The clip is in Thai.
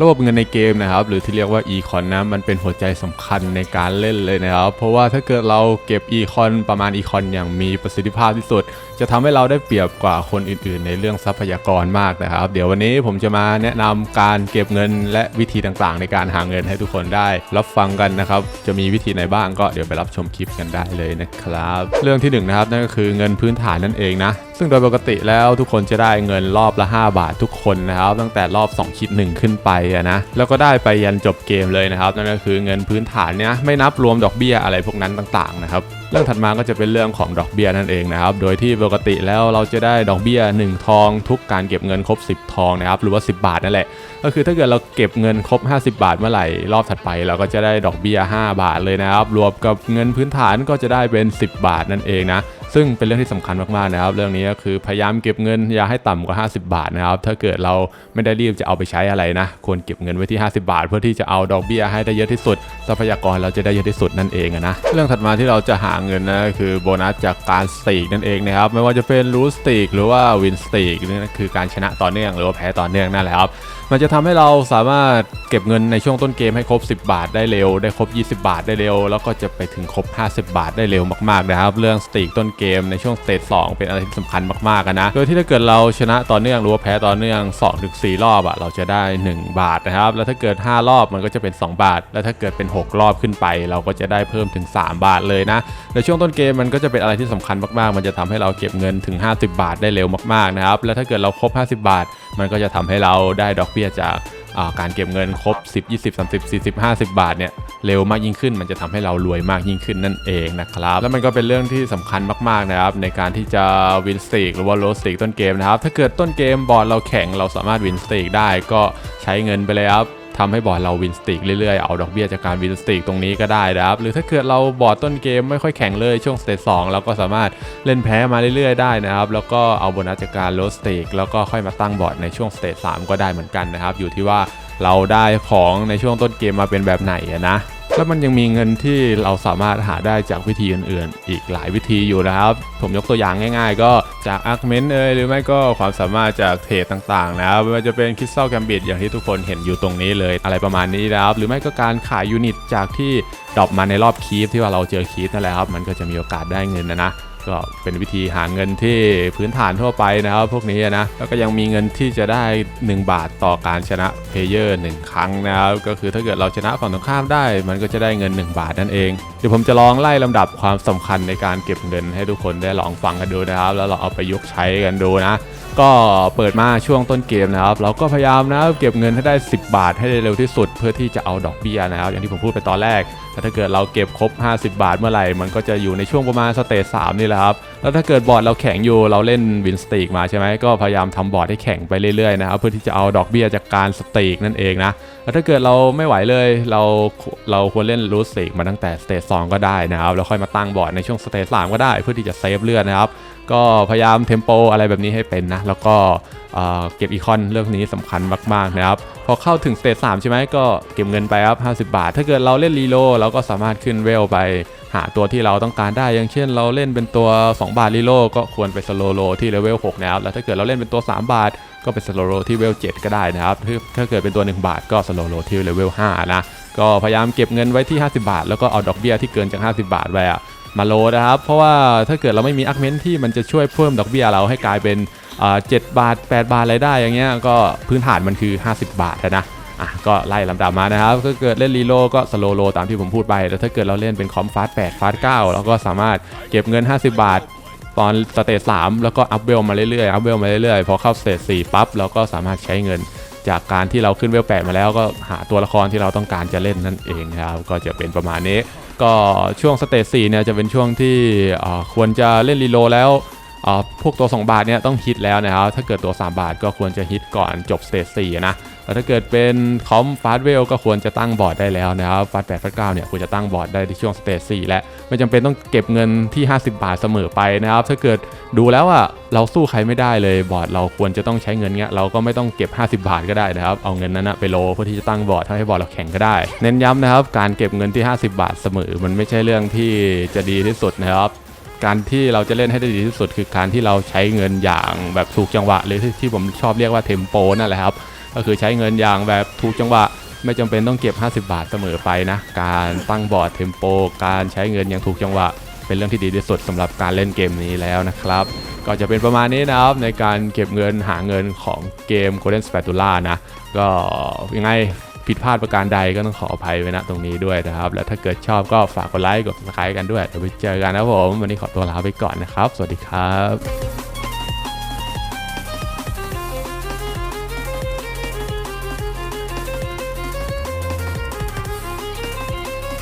ระบบเงินในเกมนะครับ หรือที่เรียกว่า e-con นะมันเป็นหัวใจสำคัญในการเล่นเลยนะครับ เพราะว่าถ้าเกิดเราเก็บ e-con ประมาณ e-con อย่างมีประสิทธิภาพที่สุด จะทำให้เราได้เปรียบกว่าคนอื่น ๆ ในเรื่องทรัพยากรมากนะครับ เดี๋ยววันนี้ผมจะมาแนะนำการเก็บเงินและวิธีต่างๆ ในการหาเงินให้ทุกคนได้ รับฟังกันนะครับ จะมีวิธีไหนบ้างก็เดี๋ยวไปรับชมคลิปกันได้เลยนะครับ เรื่องที่หนึ่งนะครับนั่นก็คือเงินพื้นฐานนั่นเองนะ ซึ่งโดยปกติแล้วทุกคนจะได้เงินรอบละ 5 บาททุกคนนะครับตั้งแต่รอบ 2 คิด 1 ขึ้นไปอะนะแล้วก็ได้ไปยันจบเกมเลยนะครับนั่นก็คือเงินพื้นฐานเนี่ยไม่นับรวมดอกเบี้ยอะไรพวกนั้นต่างๆนะครับเรื่องถัดมาก็จะเป็นเรื่องของดอกเบี้ยนั่นเองนะครับ โดยที่ปกติแล้วเราจะได้ดอกเบี้ย 1 ทอง ทุกการเก็บเงินครบ 10 ทองนะครับหรือว่า 10 บาทนั่นแหละ ก็คือถ้าเกิดเราเก็บเงินครบ 50 บาทเมื่อไหร่รอบถัดไป เราก็จะได้ดอกเบี้ย 5 บาทเลยนะครับ รวมกับเงินพื้นฐานก็จะได้เป็น 10 บาทนั่นเองนะ ซึ่งเป็นเรื่องที่สำคัญมากๆนะครับ เรื่องนี้ก็คือพยายามเก็บเงินอย่าให้ต่ำกว่า 50 บาทนะครับ ถ้าเกิดเราไม่ได้รีบจะเอาไปใช้อะไรนะ ควรเก็บเงินไว้ที่ 50 บาท เพื่อที่จะเอาดอกเบี้ยให้ได้เยอะที่สุด ทรัพยากรเราจะได้เยอะที่สุดนั่นเองนะ เรื่องถัดมาที่เราจะหาเงินนะคือโบนัสจากการสตีกนั่นเองนะครับ ไม่ว่าจะเป็นรูสตีกหรือว่าวินสตีกนี่นคือการชนะต่อเนื่องหรือว่าแพ้ต่อเนื่องนั่นแหละครับมันจะทำให้เราสามารถเก็บเงินในช่วงต้นเกมให้ครบ 10 บาทได้เร็ว ได้ครบ 20 บาทได้เร็ว แล้วก็จะไปถึงครบ 50 บาทได้เร็วมากๆนะครับ เรื่องสตีกต้นเกมในช่วงสเตจ2เป็นอะไรที่สำคัญมากๆนะ โดยที่ถ้าเกิดเราชนะต่อเนื่องหรือว่าแพ้ต่อเนื่อง2ถึง4รอบอะเราจะได้ 1 บาทนะครับ แล้วถ้าเกิด 5 รอบมันก็จะเป็น 2 บาท แล้วถ้าเกิดเป็น 6 รอบขึ้นไป เราก็จะได้เพิ่มถึง 3 บาทเลยนะ ในช่วงต้นเกมมันก็จะเป็นอะไรที่สำคัญมากๆ มันจะทำให้เราเก็บเงินถึง 50 บาทได้เร็วมากๆนะครับ แล้วถ้าเกิดเราครบ 50 บาท มันก็จะทำให้เราได้ดอกเบี้ยจากอ่าการเก็บเงินครบ 10 20 30 40 50 บาทเนี่ย เร็วมากยิ่งขึ้น มันจะทำให้เรารวยมากยิ่งขึ้นนั่นเองนะครับ แล้วมันก็เป็นเรื่องที่สำคัญมากๆนะครับในการที่จะวินสตีกหรือว่าโรสตีกต้นเกมนะครับ ถ้าเกิดต้นเกมบอร์ดเราแข็งเราสามารถวินสตีกได้ก็ใช้เงินไปเลยครับทำให้บอร์ดเราวินสติกเรื่อยๆ เอาดอกเบี้ยจากการวินสติกตรงนี้ก็ได้นะครับ หรือถ้าเกิดเราบอร์ดต้นเกมไม่ค่อยแข็งเลยช่วงสเตจสองเราก็สามารถเล่นแพ้มาเรื่อยๆ ได้นะครับ แล้วก็เอาโบนัสจากการโรสติกแล้วก็ค่อยมาตั้งบอร์ดในช่วงสเตจสามก็ได้เหมือนกันนะครับ อยู่ที่ว่า เราได้ของในช่วงต้นเกมมาเป็นแบบไหนอะนะ แล้วมันยังมีเงินที่เราสามารถหาได้จากวิธีอื่นๆ อีกหลายวิธีอยู่นะครับ ผมยกตัวอย่างง่ายๆ ก็จากอาร์เมนต์เอยหรือไม่ก็ความสามารถจากเทรดต่างๆนะครับไม่ว่าจะเป็นคริสตัลแกมบิดอย่างที่ทุกคนเห็นอยู่ตรงนี้เลยอะไรประมาณนี้นะครับ หรือไม่ก็การขายยูนิตจากที่ดรอปมาในรอบคีฟที่ว่าเราเจอคีฟนั่นแหละครับมันก็จะมีโอกาสได้เงินนะนะ ก็เป็นวิธีหาเงินที่พื้นฐานทั่วไปนะครับ พวกนี้นะแล้วก็ยังมีเงินที่จะได้ 1 บาทต่อการชนะเพลเยอร์1ครั้งนะครับก็คือถ้าเกิดเราชนะฝั่งตรงข้ามได้ มันก็จะได้เงิน 1 บาทนั่นเองเดี๋ยวผมจะลองไล่ลำดับความสำคัญในการเก็บเงินให้ทุกคนได้ลองฟังกันดูนะครับ แล้วเราเอาไปยุกใช้กันดูนะก็เปิดมาช่วงต้นเกมนะครับ เราก็พยายามนะเก็บเงินให้ได้ 10 บาทให้ได้เร็วที่สุด เพื่อที่จะเอาดอกเบี้ยนะครับ อย่างที่ผมพูดไปตอนแรกแต่ถ้าเกิดเราเก็บครบ 50 บาทเมื่อไหร่ มันก็จะอยู่ในช่วงประมาณสเตจ3นี่แหละครับ แล้วถ้าเกิดบอร์ดเราแข็งอยู่เราเล่นวินสตีกมาใช่ไหมก็พยายามทำบอร์ดให้แข็งไปเรื่อยๆนะครับเพื่อที่จะเอาดอกเบี้ยจากการสตีกนั่นเองนะแล้วถ้าเกิดเราไม่ไหวเลยเราเราควรเล่นรูสตีกมาตั้งแต่สเตจ2ก็ได้นะครับแล้วค่อยมาตั้งบอร์ดในช่วงสเตจ3ก็ได้ เพื่อที่จะเซฟเลือดนะครับ ก็พยายามเทมโปอะไรแบบนี้ให้เป็นนะ แล้วก็เเก็บอีคอนเรื่องนี้สำคัญมากๆนะครับ พอเข้าถึงสเตจ3ใช่ไหมก็เก็บเงินไปครับ 50 บาท ถ้าเกิดเราเล่นรีโลเราก็สามารถขึ้นเวลไปหาตัวที่เราต้องการได้ อย่างเช่น เราเล่นเป็นตัว 2 บาทรีโลก็ควรไปสโลโลที่เลเวล6นะครับ แล้วถ้าเกิดเราเล่นเป็นตัว 3 บาท ก็เป็นสโลโลที่เลเวล7ก็ได้นะครับถ้าถ้าเกิดเป็นตัว 1 บาทก็สโลโลที่เลเวล5นะ ก็พยายามเก็บเงินไว้ที่ 50 บาท แล้วก็เอาดอกเบี้ยที่เกินจาก 50 บาทไว้อะ มาโลนะครับ เพราะว่าถ้าเกิดเราไม่มีอาร์เมนที่มันจะช่วยเพิ่มดอกเบี้ยเราให้กลายเป็นอ่า7บาท 8 บาทอะไรได้อย่างเงี้ยก็พื้นฐานมันคือ 50 บาทอะนะอะก็ไล่ลำดับมานะครับถ้าเกิดเล่นรีโลก็สโลโลตามที่ผมพูดไปแต่ถ้าเกิดเราเล่นเป็นคอมฟาส8ฟาส9เราก็สามารถเก็บเงิน 50 บาท ตอนสเตจ3แล้วก็อัพเวลมาเรื่อยๆอัพเวลมาเรื่อยๆพอเข้าสเตจ4ปั๊บเราก็สามารถใช้เงินจากการที่เราขึ้นเวล8มาแล้วก็หาตัวละครที่เราต้องการจะเล่นนั่นเองครับก็จะเป็นประมาณนี้ ก็ช่วงสเตจ4เนี่ยจะเป็นช่วงที่ควรจะเล่นรีโลแล้วพวกตัว 2 บาทเนี่ยต้องฮิตแล้วนะครับถ้าเกิดตัว 3 บาทก็ควรจะฮิตก่อนจบสเตจ4นะ แต่ถ้าเกิดเป็นคอมฟาสเวลก็ควรจะตั้งบอร์ดได้แล้วนะครับฟาส8ฟาส9เนี่ยควรจะตั้งบอร์ดได้ที่ช่วงสเตจ4และไม่จำเป็นต้องเก็บเงินที่ 50 บาทเสมอไปนะครับ ถ้าเกิดดูแล้วอะเราสู้ใครไม่ได้เลยบอร์ดเราควรจะต้องใช้เงินเงี้ยเราก็ไม่ต้องเก็บ 50 บาทก็ได้นะครับ เอาเงินนั้นนะไปโลเพื่อที่จะตั้งบอร์ดทำให้บอร์ดเราแข็งก็ได้ เน้นย้ำนะครับการเก็บเงินที่ 50 บาทเสมอ มันไม่ใช่เรื่องที่จะดีที่สุดนะครับการที่เราจะเล่นให้ได้ดีที่สุดคือการที่เราใช้เงินอย่างแบบถูกจังหวะเลยที่ที่ผมชอบเรียกว่าเทมโปนั่นแหละครับ ก็คือใช้เงินอย่างแบบถูกจังหวะ ไม่จำเป็นต้องเก็บ 50 บาทเสมอไปนะ การตั้งบอร์ดเทมโป การใช้เงินอย่างถูกจังหวะ เป็นเรื่องที่ดีที่สุดสำหรับการเล่นเกมนี้แล้วนะครับ ก็จะเป็นประมาณนี้นะครับในการเก็บเงินหาเงินของเกม Golden Spatula นะ ก็ยังไงผิดพลาดประการใดก็ต้องขออภัยไว้ณตรงนี้ด้วยนะครับ และถ้าเกิดชอบก็ฝากกดไลค์กด subscribe กันด้วยเดี๋ยวไปเจอกันนะครับผม วันนี้ขอตัวลาไปก่อนนะครับ สวัสดีครับ